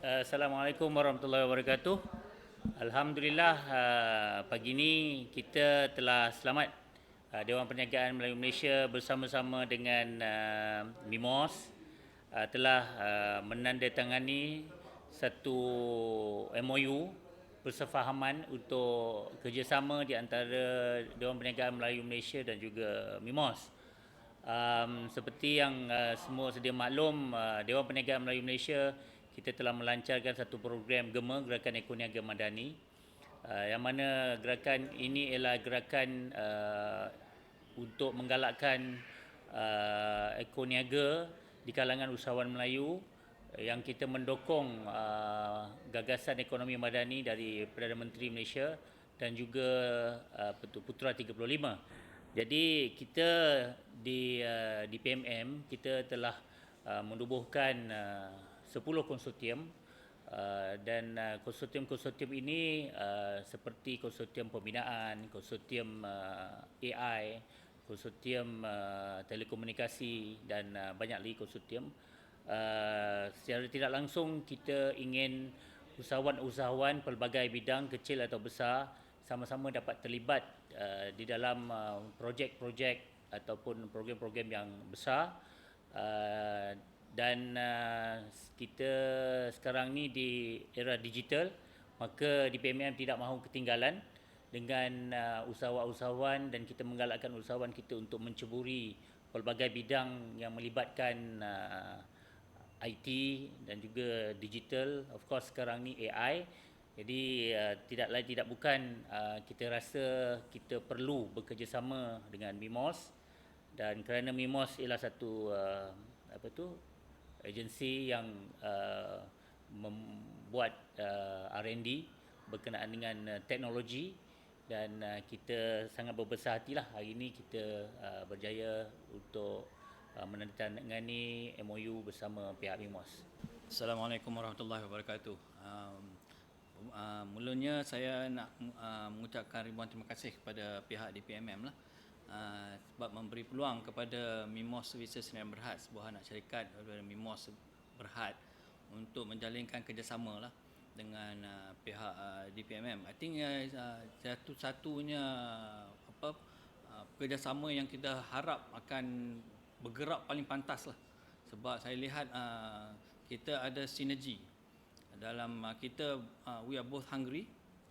Assalamualaikum warahmatullahi wabarakatuh. Alhamdulillah uh, pagi ini kita telah selamat uh, Dewan Perniagaan Melayu Malaysia bersama-sama dengan MIMOS telah menandatangani satu MOU persefahaman untuk kerjasama di antara Dewan Perniagaan Melayu Malaysia dan juga MIMOS. Um, seperti yang uh, semua sedia maklum, uh, Dewan Perniagaan Melayu Malaysia kita telah melancarkan satu program GEMA Gerakan Ekonomi Agama Madani uh, yang mana gerakan ini ialah gerakan uh, untuk menggalakkan uh, ekoniaga di kalangan usahawan Melayu yang kita mendokong uh, gagasan ekonomi madani dari Perdana Menteri Malaysia dan juga uh, Putra 35. Jadi kita di uh, di PMM kita telah uh, menubuhkan uh, 10 konsortium uh, dan uh, konsortium-konsortium ini uh, seperti konsortium pembinaan, konsortium uh, AI, konsortium uh, telekomunikasi dan uh, banyak lagi konsortium. Uh, secara tidak langsung kita ingin usahawan-usahawan pelbagai bidang kecil atau besar sama-sama dapat terlibat uh, di dalam uh, projek-projek ataupun program-program yang besar uh, dan uh, kita sekarang ni di era digital maka di PMM tidak mahu ketinggalan dengan uh, usahawan-usahawan dan kita menggalakkan usahawan kita untuk menceburi pelbagai bidang yang melibatkan uh, IT dan juga digital. Of course sekarang ni AI jadi uh, tidak lain tidak bukan uh, kita rasa kita perlu bekerjasama dengan MIMOS. Dan kerana MIMOS ialah satu uh, apa tu agensi yang uh, membuat uh, R&D berkenaan dengan uh, teknologi dan uh, kita sangat berbesar hatilah hari ini kita uh, berjaya untuk uh, menandatangani MOU bersama pihak MIMOS. Assalamualaikum warahmatullahi wabarakatuh. Um, uh, mulanya saya nak uh, mengucapkan ribuan terima kasih kepada pihak DPMM lah uh, sebab memberi peluang kepada Mimos Services Sdn Berhad sebuah anak syarikat daripada Mimos Berhad untuk menjalinkan kerjasama lah dengan uh, pihak uh, DPMM. I think uh, satu-satunya apa uh, kerjasama yang kita harap akan bergerak paling pantas lah sebab saya lihat uh, kita ada sinergi dalam uh, kita uh, we are both hungry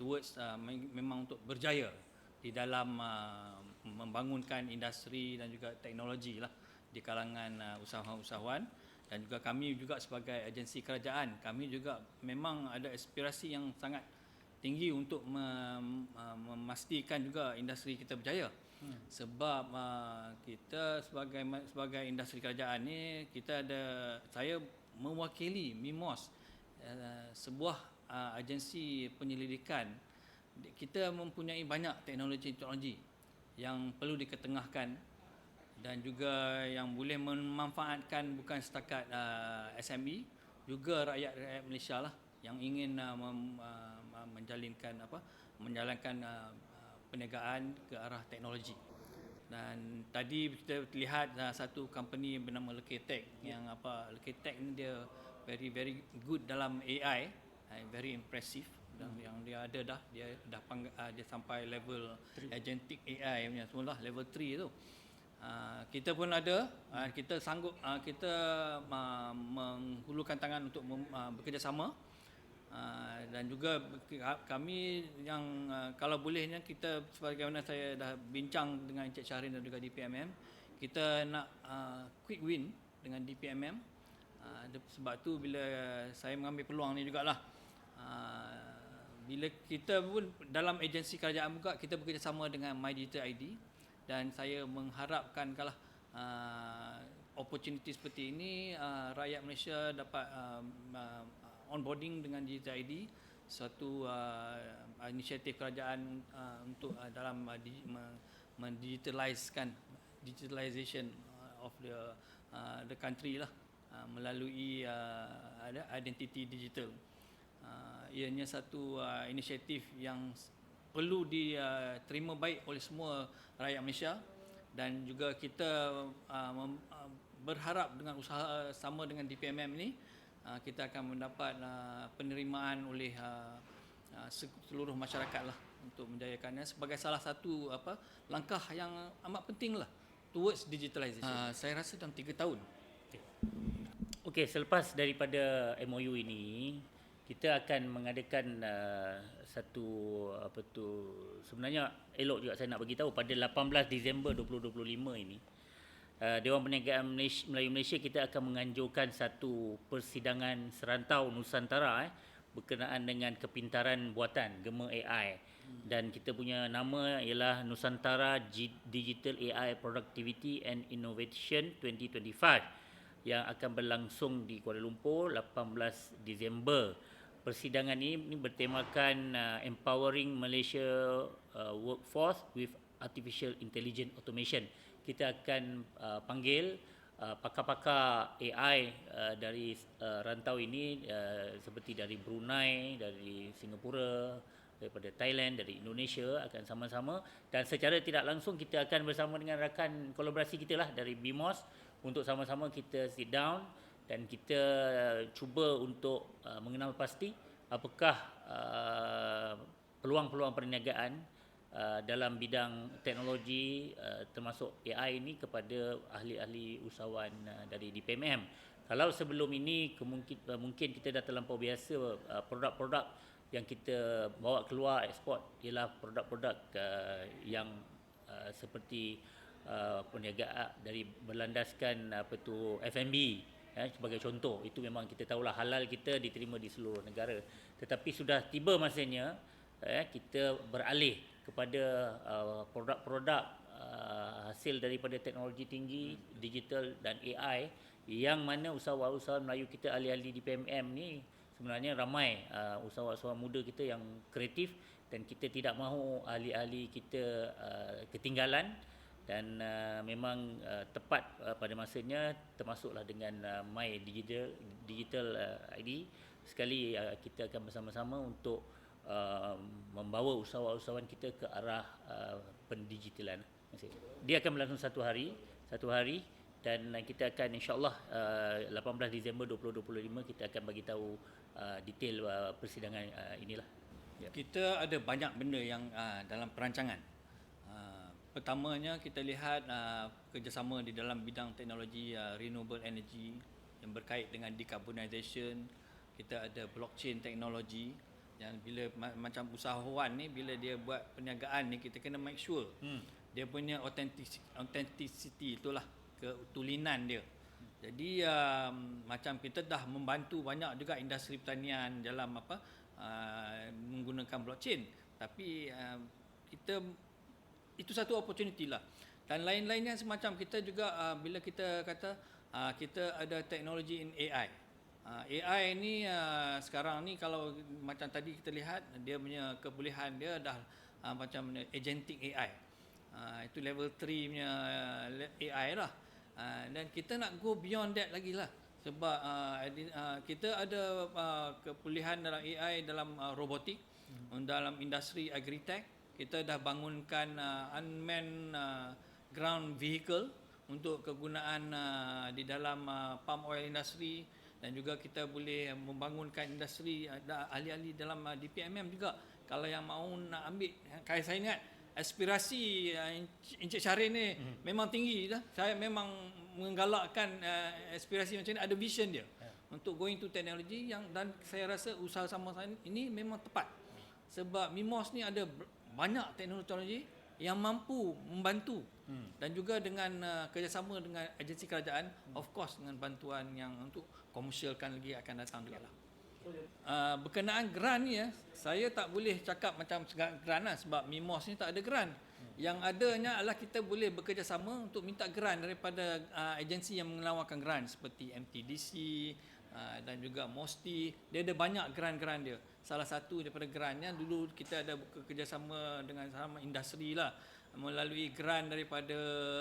towards uh, memang untuk berjaya di dalam uh, membangunkan industri dan juga teknologi lah di kalangan uh, usahawan-usahawan. Dan juga kami juga sebagai agensi kerajaan kami juga memang ada aspirasi yang sangat tinggi untuk mem, uh, memastikan juga industri kita berjaya. Hmm. sebab uh, kita sebagai sebagai industri kerajaan ni kita ada saya mewakili MIMOS uh, sebuah uh, agensi penyelidikan. Kita mempunyai banyak teknologi-teknologi yang perlu diketengahkan dan juga yang boleh memanfaatkan bukan setakat uh, SME juga rakyat-rakyat Malaysia lah yang ingin uh, mem, uh, menjalinkan apa menjalankan uh, perniagaan ke arah teknologi. Dan tadi kita lihat uh, satu company bernama Leketech yang apa Leketech ni dia very very good dalam AI, uh, very impressive dan hmm. yang dia ada dah dia dah pang, uh, dia sampai level three. agentic AI punya semula level 3 tu. Uh, kita pun ada uh, kita sanggup uh, kita uh, menghulurkan tangan untuk mem, uh, bekerjasama uh, dan juga kami yang uh, kalau bolehnya kita sebagaimana saya dah bincang dengan Encik Syahrin dan juga DPMM kita nak uh, quick win dengan DPMM uh, sebab tu bila saya mengambil peluang ni jugalah bila kita pun dalam agensi kerajaan juga kita bekerjasama dengan My Digital ID dan saya mengharapkan kalau uh, opportunity seperti ini uh, rakyat Malaysia dapat uh, uh, onboarding dengan Digital ID satu uh, inisiatif kerajaan uh, untuk uh, dalam uh, di, mendigitalizekan digitalization of the uh, the country lah uh, melalui uh, identity digital ianya satu uh, inisiatif yang perlu diterima uh, baik oleh semua rakyat Malaysia dan juga kita uh, mem, uh, berharap dengan usaha sama dengan DPMM ini uh, kita akan mendapat uh, penerimaan oleh uh, uh, seluruh masyarakat lah untuk menjayakannya sebagai salah satu apa langkah yang amat penting lah towards digitalization. Uh, saya rasa dalam tiga tahun. Okey, selepas daripada MOU ini, kita akan mengadakan uh, satu apa tu sebenarnya elok juga saya nak bagi tahu pada 18 Disember 2025 ini uh, Dewan Perniagaan Malaysia, Melayu Malaysia kita akan menganjurkan satu persidangan serantau Nusantara eh berkenaan dengan kepintaran buatan Gema AI dan kita punya nama ialah Nusantara G- Digital AI Productivity and Innovation 2025 yang akan berlangsung di Kuala Lumpur 18 Disember. Persidangan ini, ini bertemakan uh, Empowering Malaysia uh, Workforce with Artificial Intelligence Automation. Kita akan uh, panggil uh, pakar-pakar AI uh, dari uh, rantau ini uh, seperti dari Brunei, dari Singapura, daripada Thailand, dari Indonesia akan sama-sama dan secara tidak langsung kita akan bersama dengan rakan kolaborasi kita lah dari BIMOS untuk sama-sama kita sit down dan kita uh, cuba untuk uh, mengenal pasti apakah uh, peluang-peluang perniagaan uh, dalam bidang teknologi uh, termasuk AI ini kepada ahli-ahli usahawan uh, dari DPMM. Kalau sebelum ini kemungkin, uh, mungkin kita dah terlampau biasa uh, produk-produk yang kita bawa keluar ekspor ialah produk-produk uh, yang uh, seperti uh, perniagaan dari berlandaskan apa tu F&B ya, sebagai contoh itu memang kita tahulah halal kita diterima di seluruh negara. Tetapi sudah tiba masanya ya, kita beralih kepada uh, produk-produk uh, hasil daripada teknologi tinggi digital dan AI yang mana usahawan-usahawan Melayu kita ahli-ahli di PMM ni sebenarnya ramai uh, usahawan-usahawan muda kita yang kreatif dan kita tidak mahu ahli-ahli kita uh, ketinggalan dan uh, memang uh, tepat uh, pada masanya termasuklah dengan uh, My Digital Digital uh, ID sekali uh, kita akan bersama-sama untuk uh, membawa usahawan-usahawan kita ke arah uh, pendigitalan. Dia akan berlangsung satu hari, satu hari dan uh, kita akan insyaallah uh, 18 Disember 2025 kita akan bagi tahu uh, detail uh, persidangan uh, inilah. Kita ada banyak benda yang uh, dalam perancangan. Pertamanya kita lihat uh, kerjasama di dalam bidang teknologi uh, renewable energy yang berkait dengan decarbonization. Kita ada blockchain teknologi yang bila ma- macam usahawan ni bila dia buat perniagaan ni kita kena make sure hmm. dia punya authenticity, authenticity itulah ketulinan dia. Jadi um, macam kita dah membantu banyak juga industri pertanian dalam apa uh, menggunakan blockchain. Tapi uh, kita itu satu opportunity lah. Dan lain-lainnya semacam kita juga uh, bila kita kata uh, kita ada teknologi in AI. Uh, AI ni uh, sekarang ni kalau macam tadi kita lihat dia punya kebolehan dia dah uh, macam agentic AI. Uh, itu level 3 punya AI lah. Uh, dan kita nak go beyond that lagi lah sebab uh, uh, kita ada uh, dalam AI dalam uh, robotik hmm. dalam industri agritech kita dah bangunkan uh, unmanned uh, ground vehicle untuk kegunaan uh, di dalam uh, palm oil industry dan juga kita boleh membangunkan industri uh, ahli-ahli dalam uh, DPMM juga kalau yang mahu nak ambil kayak saya ingat aspirasi uh, Encik Syahrin ni hmm. memang tinggi dah. Saya memang menggalakkan uh, aspirasi macam ni ada vision dia yeah. untuk going to technology yang dan saya rasa usaha sama saya ini memang tepat. Sebab MIMOS ni ada banyak teknologi yang mampu membantu hmm. dan juga dengan uh, kerjasama dengan agensi kerajaan hmm. of course dengan bantuan yang untuk komersialkan lagi akan datang juga lah. Uh, berkenaan grant ni ya, saya tak boleh cakap macam grant lah sebab MIMOS ni tak ada grant. Yang adanya adalah kita boleh bekerjasama untuk minta grant daripada uh, agensi yang menawarkan grant seperti MTDC uh, dan juga MOSTI. Dia ada banyak grant-grant dia. Salah satu daripada grantnya dulu kita ada bekerjasama dengan sama industri lah melalui grant daripada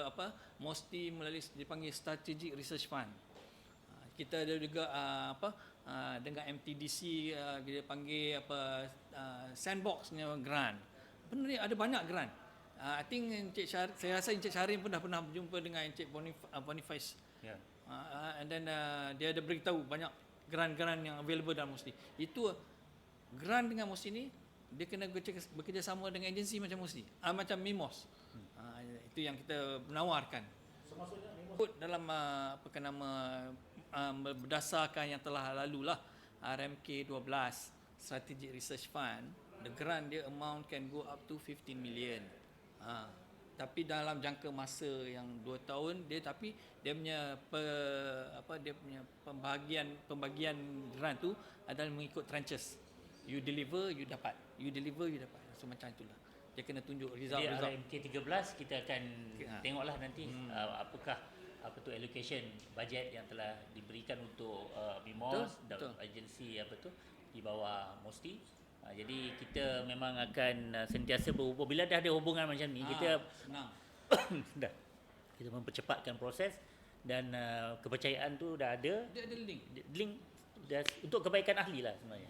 apa MOSTI melalui dipanggil Strategic Research Fund. Uh, kita ada juga uh, apa uh, dengan MTDC uh, dia panggil apa sandboxnya grant. Benar ada banyak grant. I think Encik Syar, saya rasa Encik Syarin pun dah pernah berjumpa dengan Encik Bonif- Boniface. Yeah. Uh, and then uh, dia ada beritahu banyak grant-grant yang available dalam Musti. Itu grant dengan Musti ni dia kena bekerja, bekerjasama dengan agensi macam Musti. Ah, macam MIMOS. Ah, itu yang kita menawarkan. Ikut dalam uh, apa ke nama uh, berdasarkan yang telah lalu lah RMK 12 Strategic Research Fund the grant dia amount can go up to 15 million ha. tapi dalam jangka masa yang 2 tahun dia tapi dia punya pe, apa dia punya pembahagian pembagian grant tu adalah mengikut tranches you deliver you dapat. You deliver you dapat. So macam itulah. Dia kena tunjuk result Jadi result. RMK 13 kita akan Ha. tengoklah nanti uh, apakah apa tu allocation bajet yang telah diberikan untuk uh, BIMOS dan agensi apa tu di bawah MOSTI. Uh, jadi kita memang akan uh, sentiasa berhubung. Bila dah ada hubungan macam ni Ah, kita senang. dah. Kita mempercepatkan proses dan uh, kepercayaan tu dah ada. Dia ada link. Link. Dah, untuk kebaikan ahli lah sebenarnya.